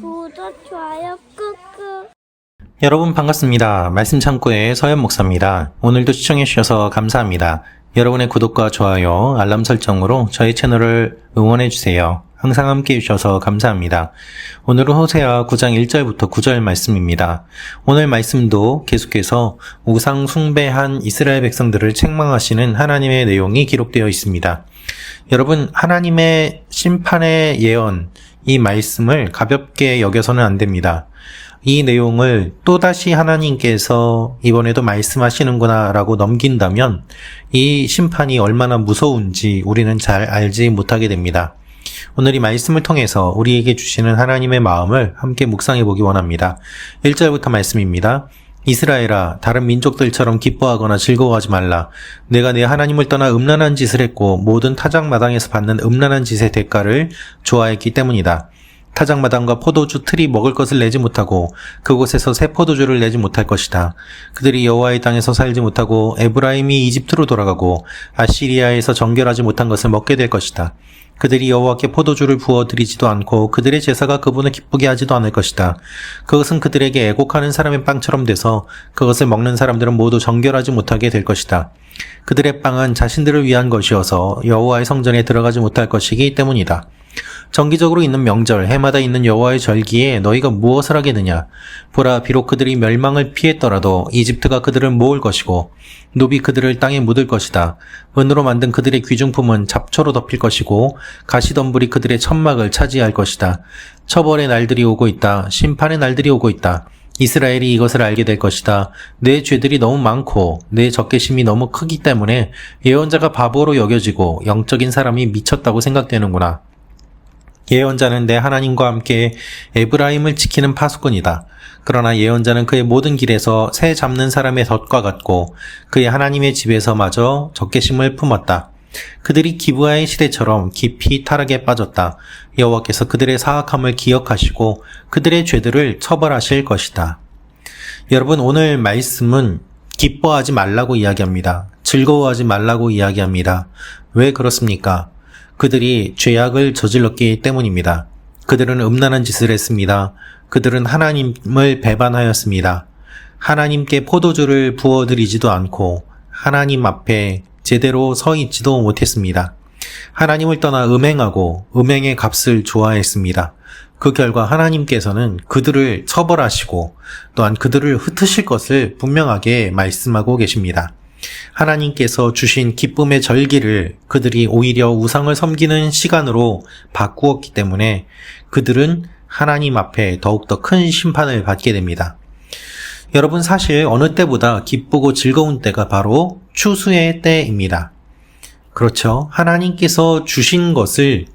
구독, 좋아요 꾹꾹. 여러분 반갑습니다. 말씀 창고의 서현 목사입니다. 오늘도 시청해 주셔서 감사합니다. 여러분의 구독과 좋아요, 알람 설정으로 저희 채널을 응원해 주세요. 항상 함께 해주셔서 감사합니다. 오늘은 호세아 9장 1절부터 9절 말씀입니다. 오늘 말씀도 계속해서 우상 숭배한 이스라엘 백성들을 책망하시는 하나님의 내용이 기록되어 있습니다. 여러분, 하나님의 심판의 예언, 이 말씀을 가볍게 여겨서는 안 됩니다. 이 내용을 또다시 하나님께서 이번에도 말씀하시는구나 라고 넘긴다면 이 심판이 얼마나 무서운지 우리는 잘 알지 못하게 됩니다. 오늘 이 말씀을 통해서 우리에게 주시는 하나님의 마음을 함께 묵상해 보기 원합니다. 1절부터 말씀입니다. 이스라엘아, 다른 민족들처럼 기뻐하거나 즐거워하지 말라. 내가 내 하나님을 떠나 음란한 짓을 했고 모든 타작마당에서 받는 음란한 짓의 대가를 좋아했기 때문이다. 타작마당과 포도주 틀이 먹을 것을 내지 못하고 그곳에서 새 포도주를 내지 못할 것이다. 그들이 여호와의 땅에서 살지 못하고 에브라임이 이집트로 돌아가고 아시리아에서 정결하지 못한 것을 먹게 될 것이다. 그들이 여호와께 포도주를 부어 드리지도 않고 그들의 제사가 그분을 기쁘게 하지도 않을 것이다. 그것은 그들에게 애곡하는 사람의 빵처럼 돼서 그것을 먹는 사람들은 모두 정결하지 못하게 될 것이다. 그들의 빵은 자신들을 위한 것이어서 여호와의 성전에 들어가지 못할 것이기 때문이다. 정기적으로 있는 명절, 해마다 있는 여호와의 절기에 너희가 무엇을 하겠느냐? 보라, 비록 그들이 멸망을 피했더라도 이집트가 그들을 모을 것이고 노비 그들을 땅에 묻을 것이다. 은으로 만든 그들의 귀중품은 잡초로 덮일 것이고 가시덤불이 그들의 천막을 차지할 것이다. 처벌의 날들이 오고 있다. 심판의 날들이 오고 있다. 이스라엘이 이것을 알게 될 것이다. 내 죄들이 너무 많고 내 적개심이 너무 크기 때문에 예언자가 바보로 여겨지고 영적인 사람이 미쳤다고 생각되는구나. 예언자는 내 하나님과 함께 에브라임을 지키는 파수꾼이다. 그러나 예언자는 그의 모든 길에서 새 잡는 사람의 덫과 같고 그의 하나님의 집에서 마저 적개심을 품었다. 그들이 기브아의 시대처럼 깊이 타락에 빠졌다. 여호와께서 그들의 사악함을 기억하시고 그들의 죄들을 처벌하실 것이다. 여러분 오늘 말씀은 기뻐하지 말라고 이야기합니다. 즐거워하지 말라고 이야기합니다. 왜 그렇습니까? 그들이 죄악을 저질렀기 때문입니다. 그들은 음란한 짓을 했습니다. 그들은 하나님을 배반하였습니다. 하나님께 포도주를 부어드리지도 않고 하나님 앞에 제대로 서 있지도 못했습니다. 하나님을 떠나 음행하고 음행의 값을 좋아했습니다. 그 결과 하나님께서는 그들을 처벌하시고 또한 그들을 흩으실 것을 분명하게 말씀하고 계십니다. 하나님께서 주신 기쁨의 절기를 그들이 오히려 우상을 섬기는 시간으로 바꾸었기 때문에 그들은 하나님 앞에 더욱더 큰 심판을 받게 됩니다. 여러분 사실 어느 때보다 기쁘고 즐거운 때가 바로 추수의 때입니다. 그렇죠. 하나님께서 주신 것을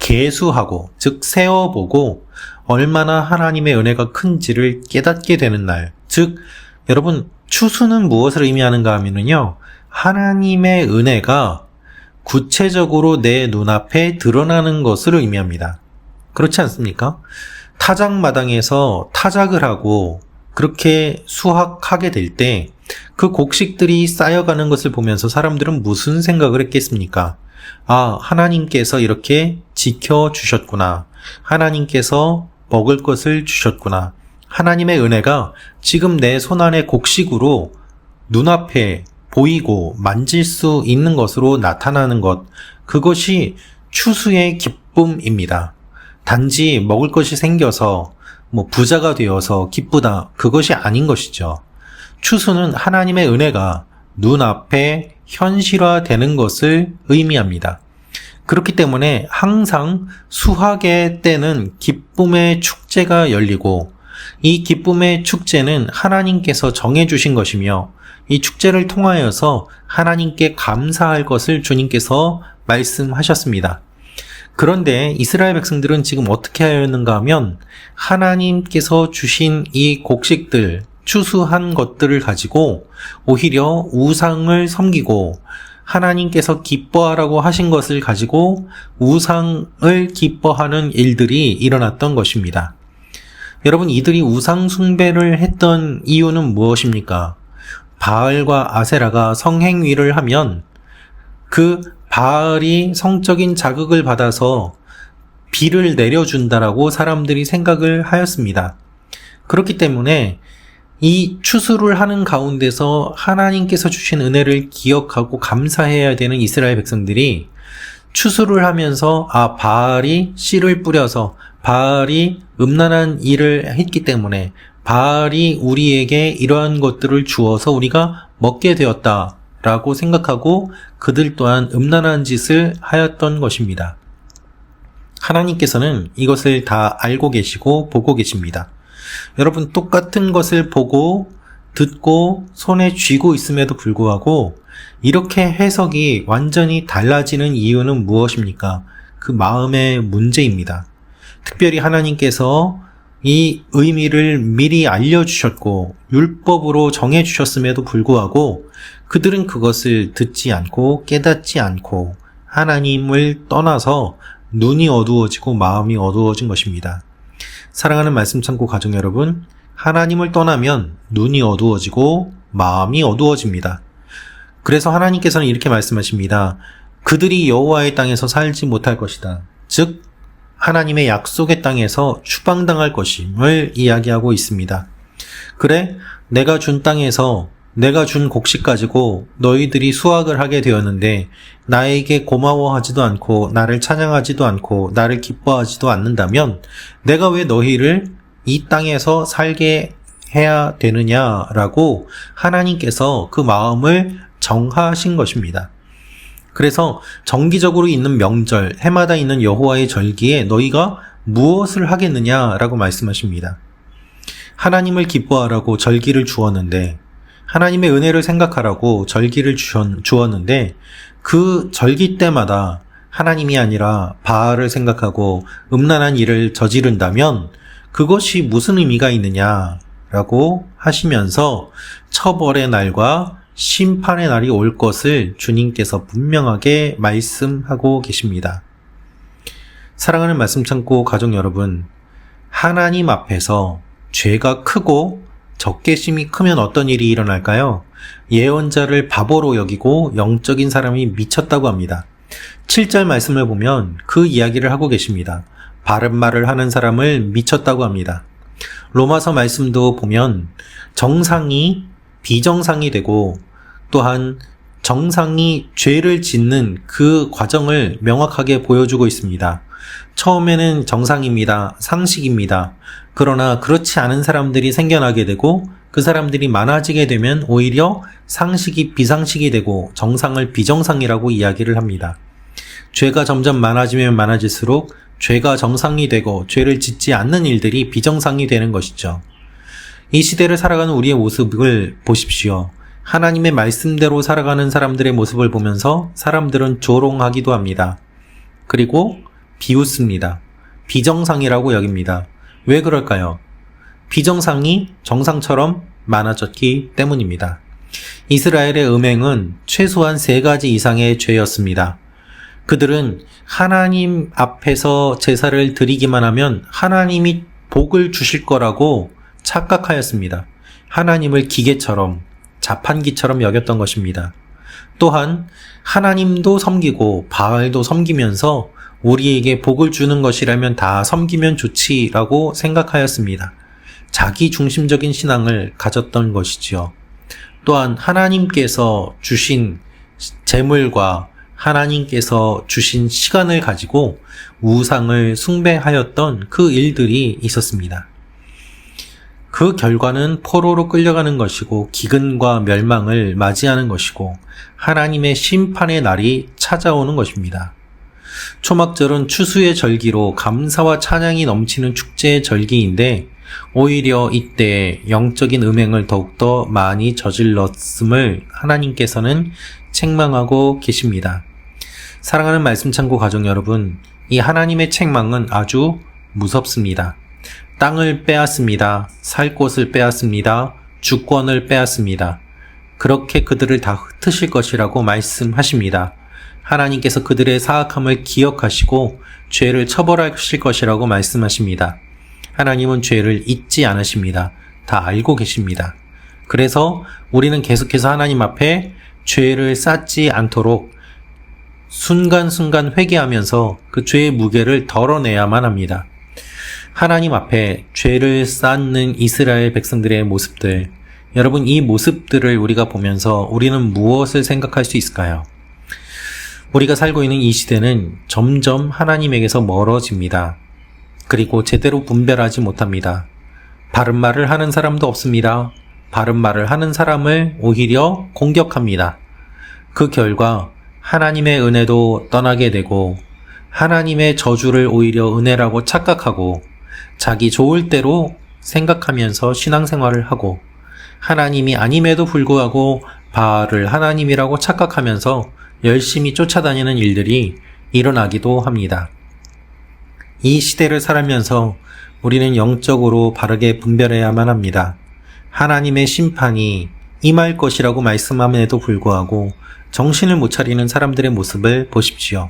개수하고, 즉, 세어보고, 얼마나 하나님의 은혜가 큰지를 깨닫게 되는 날. 즉, 여러분, 추수는 무엇을 의미하는가 하면은요, 하나님의 은혜가 구체적으로 내 눈앞에 드러나는 것을 의미합니다. 그렇지 않습니까? 타작마당에서 타작을 하고 그렇게 수확하게 될 때 그 곡식들이 쌓여가는 것을 보면서 사람들은 무슨 생각을 했겠습니까? 아, 하나님께서 이렇게 지켜주셨구나. 하나님께서 먹을 것을 주셨구나. 하나님의 은혜가 지금 내 손안의 곡식으로 눈앞에 보이고 만질 수 있는 것으로 나타나는 것. 그것이 추수의 기쁨입니다. 단지 먹을 것이 생겨서 뭐 부자가 되어서 기쁘다. 그것이 아닌 것이죠. 추수는 하나님의 은혜가 눈앞에 현실화되는 것을 의미합니다. 그렇기 때문에 항상 수학의 때는 기쁨의 축제가 열리고 이 기쁨의 축제는 하나님께서 정해주신 것이며 이 축제를 통하여서 하나님께 감사할 것을 주님께서 말씀하셨습니다. 그런데 이스라엘 백성들은 지금 어떻게 하였는가 하면 하나님께서 주신 이 곡식들, 추수한 것들을 가지고 오히려 우상을 섬기고 하나님께서 기뻐하라고 하신 것을 가지고 우상을 기뻐하는 일들이 일어났던 것입니다. 여러분, 이들이 우상 숭배를 했던 이유는 무엇입니까? 바알과 아세라가 성행위를 하면 그 바알이 성적인 자극을 받아서 비를 내려준다라고 사람들이 생각을 하였습니다. 그렇기 때문에 이 추수를 하는 가운데서 하나님께서 주신 은혜를 기억하고 감사해야 되는 이스라엘 백성들이 추수를 하면서 아 바알이 씨를 뿌려서 바알이 음란한 일을 했기 때문에 바알이 우리에게 이러한 것들을 주어서 우리가 먹게 되었다 라고 생각하고 그들 또한 음란한 짓을 하였던 것입니다. 하나님께서는 이것을 다 알고 계시고 보고 계십니다. 여러분 똑같은 것을 보고 듣고 손에 쥐고 있음에도 불구하고 이렇게 해석이 완전히 달라지는 이유는 무엇입니까? 그 마음의 문제입니다. 특별히 하나님께서 이 의미를 미리 알려주셨고 율법으로 정해주셨음에도 불구하고 그들은 그것을 듣지 않고 깨닫지 않고 하나님을 떠나서 눈이 어두워지고 마음이 어두워진 것입니다. 사랑하는 말씀 참고 가정 여러분, 하나님을 떠나면 눈이 어두워지고 마음이 어두워집니다. 그래서 하나님께서는 이렇게 말씀하십니다. 그들이 여호와의 땅에서 살지 못할 것이다. 즉 하나님의 약속의 땅에서 추방당할 것임을 이야기하고 있습니다. 그래, 내가 준 땅에서 내가 준 곡식 가지고 너희들이 수확을 하게 되었는데 나에게 고마워하지도 않고 나를 찬양하지도 않고 나를 기뻐하지도 않는다면 내가 왜 너희를 이 땅에서 살게 해야 되느냐라고 하나님께서 그 마음을 정하신 것입니다. 그래서 정기적으로 있는 명절, 해마다 있는 여호와의 절기에 너희가 무엇을 하겠느냐라고 말씀하십니다. 하나님을 기뻐하라고 절기를 주었는데 하나님의 은혜를 생각하라고 절기를 주었는데 그 절기 때마다 하나님이 아니라 바알을 생각하고 음란한 일을 저지른다면 그것이 무슨 의미가 있느냐라고 하시면서 처벌의 날과 심판의 날이 올 것을 주님께서 분명하게 말씀하고 계십니다. 사랑하는 말씀 참고 가족 여러분, 하나님 앞에서 죄가 크고 적개심이 크면 어떤 일이 일어날까요? 예언자를 바보로 여기고 영적인 사람이 미쳤다고 합니다. 7절 말씀을 보면 그 이야기를 하고 계십니다. 바른 말을 하는 사람을 미쳤다고 합니다. 로마서 말씀도 보면 정상이 비정상이 되고 또한 정상이 죄를 짓는 그 과정을 명확하게 보여주고 있습니다. 처음에는 정상입니다. 상식입니다. 그러나 그렇지 않은 사람들이 생겨나게 되고 그 사람들이 많아지게 되면 오히려 상식이 비상식이 되고 정상을 비정상이라고 이야기를 합니다. 죄가 점점 많아지면 많아질수록 죄가 정상이 되고 죄를 짓지 않는 일들이 비정상이 되는 것이죠. 이 시대를 살아가는 우리의 모습을 보십시오. 하나님의 말씀대로 살아가는 사람들의 모습을 보면서 사람들은 조롱하기도 합니다. 그리고 비웃습니다. 비정상이라고 여깁니다. 왜 그럴까요? 비정상이 정상처럼 많아졌기 때문입니다. 이스라엘의 음행은 최소한 세 가지 이상의 죄였습니다. 그들은 하나님 앞에서 제사를 드리기만 하면 하나님이 복을 주실 거라고 착각하였습니다. 하나님을 기계처럼 자판기처럼 여겼던 것입니다. 또한 하나님도 섬기고 바알도 섬기면서 우리에게 복을 주는 것이라면 다 섬기면 좋지라고 생각하였습니다. 자기 중심적인 신앙을 가졌던 것이지요. 또한 하나님께서 주신 재물과 하나님께서 주신 시간을 가지고 우상을 숭배하였던 그 일들이 있었습니다. 그 결과는 포로로 끌려가는 것이고 기근과 멸망을 맞이하는 것이고 하나님의 심판의 날이 찾아오는 것입니다. 초막절은 추수의 절기로 감사와 찬양이 넘치는 축제의 절기인데 오히려 이때 영적인 음행을 더욱더 많이 저질렀음을 하나님께서는 책망하고 계십니다. 사랑하는 말씀 창고 가족 여러분, 이 하나님의 책망은 아주 무섭습니다. 땅을 빼앗습니다. 살 곳을 빼앗습니다. 주권을 빼앗습니다. 그렇게 그들을 다 흩으실 것이라고 말씀하십니다. 하나님께서 그들의 사악함을 기억하시고 죄를 처벌하실 것이라고 말씀하십니다. 하나님은 죄를 잊지 않으십니다. 다 알고 계십니다. 그래서 우리는 계속해서 하나님 앞에 죄를 쌓지 않도록 순간순간 회개하면서 그 죄의 무게를 덜어내야만 합니다. 하나님 앞에 죄를 쌓는 이스라엘 백성들의 모습들, 여러분 이 모습들을 우리가 보면서 우리는 무엇을 생각할 수 있을까요? 우리가 살고 있는 이 시대는 점점 하나님에게서 멀어집니다. 그리고 제대로 분별하지 못합니다. 바른 말을 하는 사람도 없습니다. 바른 말을 하는 사람을 오히려 공격합니다. 그 결과 하나님의 은혜도 떠나게 되고 하나님의 저주를 오히려 은혜라고 착각하고 자기 좋을 대로 생각하면서 신앙생활을 하고 하나님이 아님에도 불구하고 바알을 하나님이라고 착각하면서 열심히 쫓아다니는 일들이 일어나기도 합니다. 이 시대를 살면서 우리는 영적으로 바르게 분별해야만 합니다. 하나님의 심판이 임할 것이라고 말씀함에도 불구하고 정신을 못 차리는 사람들의 모습을 보십시오.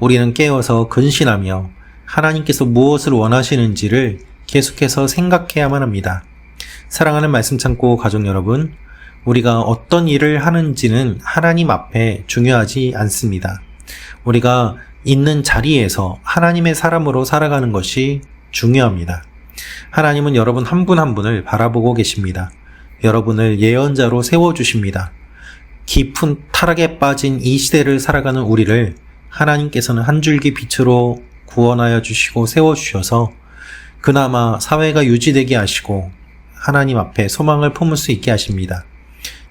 우리는 깨어서 근신하며 하나님께서 무엇을 원하시는지를 계속해서 생각해야만 합니다. 사랑하는 말씀 참고 가족 여러분, 우리가 어떤 일을 하는지는 하나님 앞에 중요하지 않습니다. 우리가 있는 자리에서 하나님의 사람으로 살아가는 것이 중요합니다. 하나님은 여러분 한 분한 분을 바라보고 계십니다. 여러분을 예언자로 세워주십니다. 깊은 타락에 빠진 이 시대를 살아가는 우리를 하나님께서는 한 줄기 빛으로 구원하여 주시고 세워주셔서 그나마 사회가 유지되게 하시고 하나님 앞에 소망을 품을 수 있게 하십니다.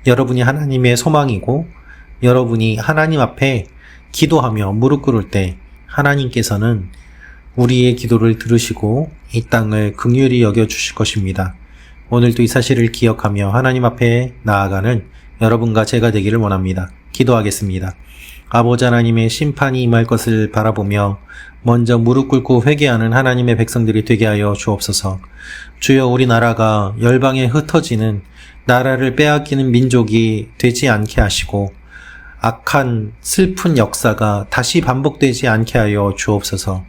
여러분이 하나님의 소망이고 여러분이 하나님 앞에 기도하며 무릎 꿇을 때 하나님께서는 우리의 기도를 들으시고 이 땅을 긍휼히 여겨 주실 것입니다. 오늘도 이 사실을 기억하며 하나님 앞에 나아가는 여러분과 제가 되기를 원합니다. 기도하겠습니다. 아버지 하나님의 심판이 임할 것을 바라보며 먼저 무릎 꿇고 회개하는 하나님의 백성들이 되게 하여 주옵소서. 주여 우리나라가 열방에 흩어지는 나라를 빼앗기는 민족이 되지 않게 하시고 악한 슬픈 역사가 다시 반복되지 않게 하여 주옵소서.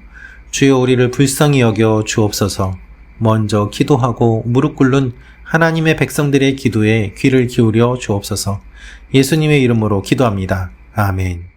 주여 우리를 불쌍히 여겨 주옵소서. 먼저 기도하고 무릎 꿇는 하나님의 백성들의 기도에 귀를 기울여 주옵소서. 예수님의 이름으로 기도합니다. 아멘.